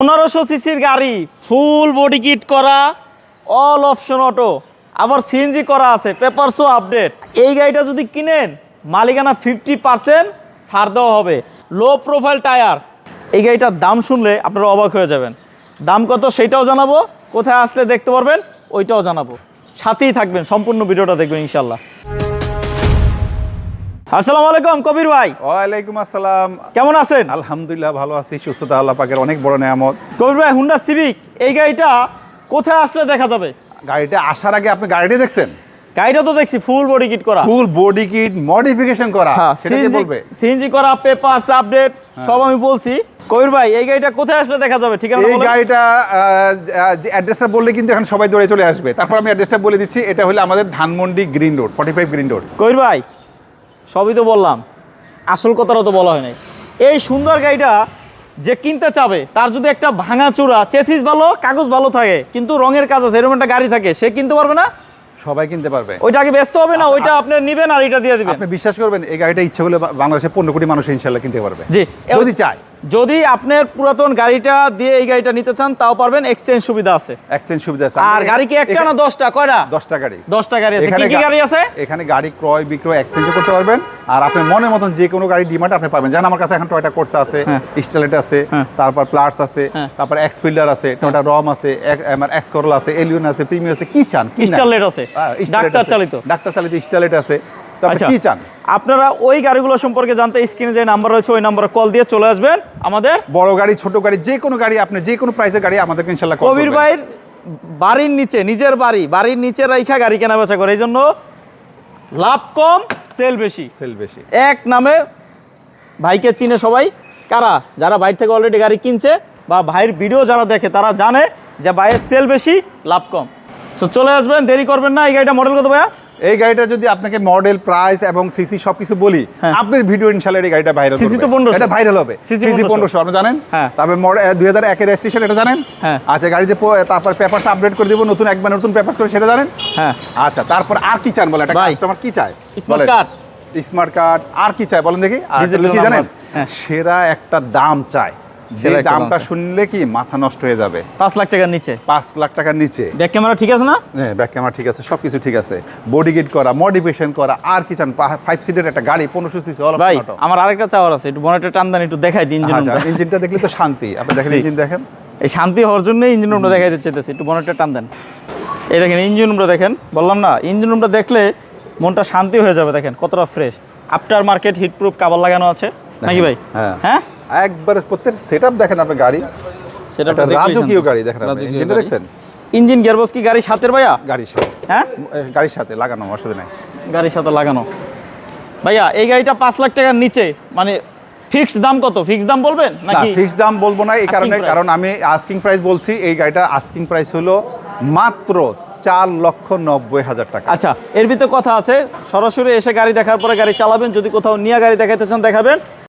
পনেরোশো সিসির গাড়ি ফুল বডি কিট করা অল অপশন অটো আবার সিএনজি করা আছে পেপারসও আপডেট এই গাড়িটা যদি কিনেন, মালিকানা ফিফটি পার্সেন্ট ছাড় দেওয়া হবে। লো প্রোফাইল টায়ার এই গাড়িটার দাম শুনলে আপনারা অবাক হয়ে যাবেন। দাম কত সেটাও জানাব, কোথায় আসলে দেখতে পারবেন, ওইটাও জানাব। সাথেই থাকবেন, সম্পূর্ণ ভিডিওটা দেখবেন ইনশাল্লাহ আসসালামু আলাইকুম কবির ভাই। ওয়ালাইকুম আসসালাম। কেমন আছেন? আলহামদুলিল্লাহ ভালো আছি সুস্থতা আল্লাহ পাকের অনেক বড় নেয়ামত। কবির ভাই হুন্ডা সিভিক এই গাড়িটা কোথায় আসলে দেখা যাবে? গাড়িটা আসার আগে আপনি গাড়িটা দেখছেন? গাড়িটা তো দেখছি ফুল বডি কিট করা। ফুল বডি কিট মডিফিকেশন করা হ্যাঁ সেটা বলবে? সিএনজি করা পেপারস আপডেট সব আমি বলছি। কবির ভাই এই গাড়িটা কোথায় আসলে দেখা যাবে? ঠিকানা এই গাড়িটা অ্যাড্রেসটা বললে কিন্তু এখন সবাই দৌড়ে চলে আসবে। তারপর আমি অ্যাড্রেসটা বলে দিচ্ছি এটা হলো আমাদের Dhanmondi green road forty five green road Kabir ভাই সবই তো বললাম। আসল কথাটা তো বলা হয় নাই। এই সুন্দর গাড়িটা যে কিনতে চাবে তার যদি একটা ভাঙা চূড়া চেসিস ভালো কাগজ ভালো থাকে কিন্তু রঙের কাজ আছে এরকম একটা গাড়ি থাকে সে কিনতে পারবে না? সবাই কিনতে পারবে। ওইটা আগে ব্যস্ত হবে না ওইটা আপনি নেবেন আর এটা দিয়ে দিবেন। আপনি বিশ্বাস করবেন এই গাড়িটা ইচ্ছে হলে বাংলাদেশের বাংলাদেশে পনেরো কোটি মানুষ ইনশাল্লাহ কিনতে পারবে। জি। যদি চায়। যদি আপনার পুরাতন গাড়িটা দিয়ে এই গাড়িটা নিতে চান তাও পারবেন এক্সচেঞ্জ সুবিধা আছে। এক্সচেঞ্জ সুবিধা আছে। আর গাড়ি কি একটা না দশটা? কয়টা? দশটা গাড়ি। দশটা গাড়ি আছে। কি কি গাড়ি আছে? এখানে গাড়ি ক্রয় বিক্রয় এক্সচেঞ্জ করতে পারবেন। আর আপনি মনে মতন যে কোনো গাড়ি ডিমান্ড আপনি পাবেন। যেন আমার কাছে এখন টয়টা কোর্স আছে হ্যাঁ। স্টেলেট আছে হ্যাঁ। তারপর প্লাস আছে হ্যাঁ। তারপর এক্স ফিল্ডার আছে টয়টা রম আছে আমার এক্স করলা আছে এলিয়ন আছে প্রিমিয়াম আছে কি চান? স্টারলেট আছে। হ্যাঁ, ডাক্তার চালিত। ডাক্তার চালিত স্টেলেট আছে। তো আপনি আচ্ছা কি চান? আপনারা ওই গাড়িগুলো সম্পর্কে জানতে স্ক্রিনে যে নাম্বার রয়েছে ওই নাম্বারে কল দিয়ে চলে আসবেন। আমাদের বড় গাড়ি ছোট গাড়ি যে কোনো গাড়ি আপনি যে কোনো প্রাইসের গাড়ি আমাদেরকে ইনশাল্লাহ কবির ভাইয়ের বাড়ির নিচে নিজের বাড়ি বাড়ির নিচে রাইখা গাড়ি কেনা বেচা করে এই জন্য লাভ কম সেল বেশি। সেল বেশি। এক নামে ভাইকে চিনে সবাই। কারা? যারা বাইর থেকে অলরেডি গাড়ি কিনছে বা ভাইয়ের ভিডিও যারা দেখে তারা জানে যে ভাইয়ের সেল বেশি লাভ কম। সো চলে আসবেন দেরি করবেন না এই গাড়িটা মডেল কত ভাইয়া? এই গাড়িটা যদি আপনাকে মডেল প্রাইস এবং সিসি সবকিছু বলি হ্যাঁ। আপনার ভিডিও ইনশাল্লাহ এই গাড়িটা ভাইরাল সিসি তো 1500 এটা ভাইরাল হবে। সিসি 1500 পনেরোশো। আপনি জানেন? হ্যাঁ। তারপরে দুই হাজার একের রেজিস্ট্রেশন এটা জানেন? হ্যাঁ। আচ্ছা গাড়ি যে তারপর পেপারস আপডেট করে দিব নতুন একবার নতুন পেপারস করে সেটা জানেন? হ্যাঁ। আচ্ছা তারপর আর কি চান বলে একটা কাস্টমার কি চায়? স্মার্ট কার্ড স্মার্ট কার্ড আর কি চায়? বলেন দেখি। আর কি জানেন? হ্যাঁ। সেরা একটা দাম চায়। যে দামটা শুনলে কি মাথা নষ্ট হয়ে যাবে? পাঁচ লাখ টাকার নিচে। পাঁচ লাখ টাকার নিচে। ব্যাক ক্যামেরা ঠিক আছে না? হ্যাঁ ব্যাক ক্যামেরা ঠিক আছে সবকিছু ঠিক আছে। বডি কিট করা মডিফিকেশন করা আর কি চান? ফাইভ সিটের একটা গাড়ি পনেরোশো সিসি অল ভাই আমার আরেকটা চাওয়ার আছে একটু বনেটের একটু দেখাই দিন ইঞ্জিন ইঞ্জিনটা দেখলে তো শান্তি। আপনি দেখেন ইঞ্জিন দেখেন। এই শান্তি হওয়ার জন্য ইঞ্জিন রুমটা দেখাইতে চাইতেছি একটু বনেটটা টান দেন। এই দেখেন ইঞ্জিন রুমটা দেখেন বললাম না ইঞ্জিন রুমটা দেখলে মনটা শান্তি হয়ে যাবে দেখেন কতটা fresh after market heat proof cover লাগানো আছে নাকি ভাই? হ্যাঁ। একবার প্রত্যেক সেট দেখেন আপনার গাড়ি। সেটা রাজকীয় গাড়ি দেখেন ইঞ্জিনটা দেখছেন? ইঞ্জিন গিয়ারবক্স কি গাড়ি সাথের ভাইয়া? গাড়ির সাথে। হ্যাঁ? গাড়ির সাথে লাগানো অসুবিধা নাই। গাড়ির সাথে লাগানো। ভাইয়া এই গাড়িটা পাঁচ লাখ টাকার নিচে মানে ফিক্সড দাম কত? ফিক্সড দাম বলবেন নাকি ফিক্সড দাম বলব না এই কারণে কারণ আমি আস্কিং প্রাইস বলছি এই গাড়িটার আস্কিং প্রাইস হলো মাত্র চার লক্ষ নব্বই হাজার টাকা। আচ্ছা এর ভিতরে কথা আছে সরাসরি এসে গাড়ি দেখার পরে গাড়ি চালাবেন যদি কোথাও নিয়ে গাড়ি দেখাইতে চান দেখাবেন।